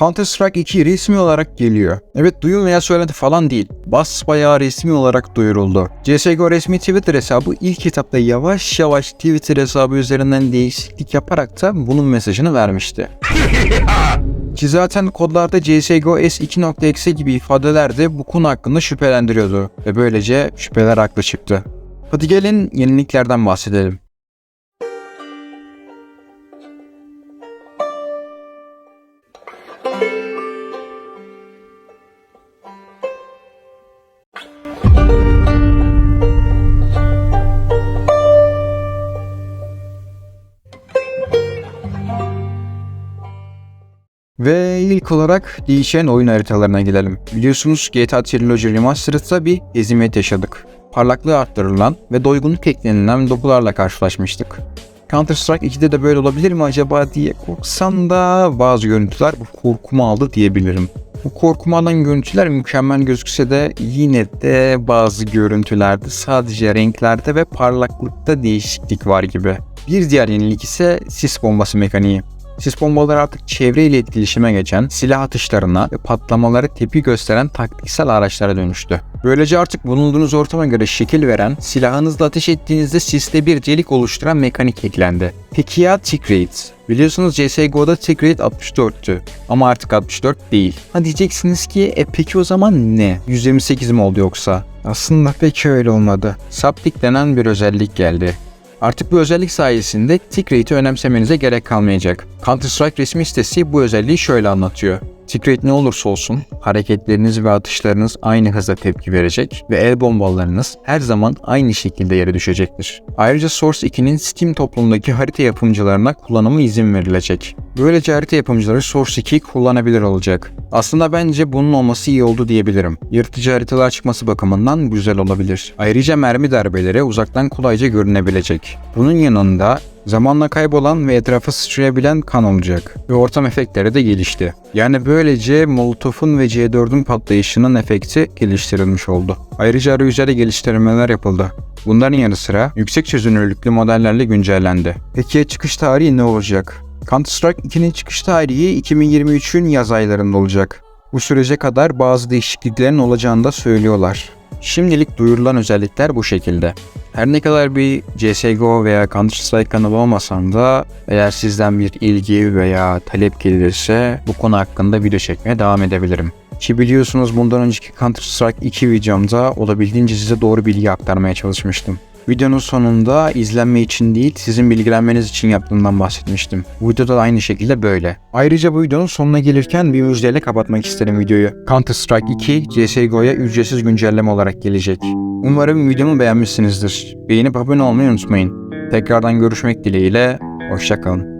Counter Strike 2 resmi olarak geliyor. Evet duyum veya söylenti falan değil. Basbayağı resmi olarak duyuruldu. CSGO resmi Twitter hesabı ilk etapta yavaş yavaş Twitter hesabı üzerinden değişiklik yaparak da bunun mesajını vermişti. Ki zaten kodlarda CSGO S2.exe gibi ifadeler de bu konu hakkında şüphelendiriyordu ve böylece şüpheler haklı çıktı. Hadi gelin yeniliklerden bahsedelim. Ve ilk olarak değişen oyun haritalarına gelelim. Biliyorsunuz GTA Trilogy Remastered'da bir ezimiyet yaşadık. Parlaklığı arttırılan ve doygunluk eklenilen dokularla karşılaşmıştık. Counter Strike 2'de de böyle olabilir mi acaba diye korksam da bazı görüntüler bu korkumu aldı diyebilirim. Bu korkumu alan görüntüler mükemmel gözükse de yine de bazı görüntülerde sadece renklerde ve parlaklıkta değişiklik var gibi. Bir diğer yenilik ise sis bombası mekaniği. Sis bombaları artık çevreyle etkileşime geçen, silah atışlarına ve patlamaları tepki gösteren taktiksel araçlara dönüştü. Böylece artık bulunduğunuz ortama göre şekil veren, silahınızla ateş ettiğinizde siste bir delik oluşturan mekanik eklendi. Peki ya tick rate? Biliyorsunuz CSGO'da tick rate 64'tü ama artık 64 değil. Ha diyeceksiniz ki e peki o zaman ne? 128 mi oldu yoksa? Aslında pek öyle olmadı. Saptik denen bir özellik geldi. Artık bu özellik sayesinde tick rate'i önemsemenize gerek kalmayacak. Counter-Strike resmi sitesi bu özelliği şöyle anlatıyor. Tick rate ne olursa olsun hareketleriniz ve atışlarınız aynı hızda tepki verecek ve el bombalarınız her zaman aynı şekilde yere düşecektir. Ayrıca Source 2'nin Steam toplumundaki harita yapımcılarına kullanımı izin verilecek. Böylece harita yapımcıları Source 2'yi kullanabilir olacak. Aslında bence bunun olması iyi oldu diyebilirim. Yırtıcı haritalar çıkması bakımından güzel olabilir. Ayrıca mermi darbeleri uzaktan kolayca görünebilecek. Bunun yanında zamanla kaybolan ve etrafa sıçrayabilen kan olacak ve ortam efektleri de gelişti. Yani böylece Molotov'un ve C4'ün patlayışının efekti geliştirilmiş oldu. Ayrıca arayüzde geliştirmeler yapıldı. Bunların yanı sıra yüksek çözünürlüklü modellerle güncellendi. Peki çıkış tarihi ne olacak? Counter-Strike 2'nin çıkış tarihi 2023'ün yaz aylarında olacak. Bu sürece kadar bazı değişikliklerin olacağını da söylüyorlar. Şimdilik duyurulan özellikler bu şekilde. Her ne kadar bir CSGO veya Counter-Strike kanalı olmasam da eğer sizden bir ilgi veya talep gelirse bu konu hakkında video çekmeye devam edebilirim. Ki biliyorsunuz bundan önceki Counter-Strike 2 videomda olabildiğince size doğru bilgi aktarmaya çalışmıştım. Videonun sonunda izlenme için değil sizin bilgilenmeniz için yaptığımdan bahsetmiştim. Bu videoda da aynı şekilde böyle. Ayrıca bu videonun sonuna gelirken bir müjdeyle kapatmak isterim videoyu. Counter Strike 2 CSGO'ya ücretsiz güncelleme olarak gelecek. Umarım videomu beğenmişsinizdir. Beğenip abone olmayı unutmayın. Tekrardan görüşmek dileğiyle, hoşçakalın.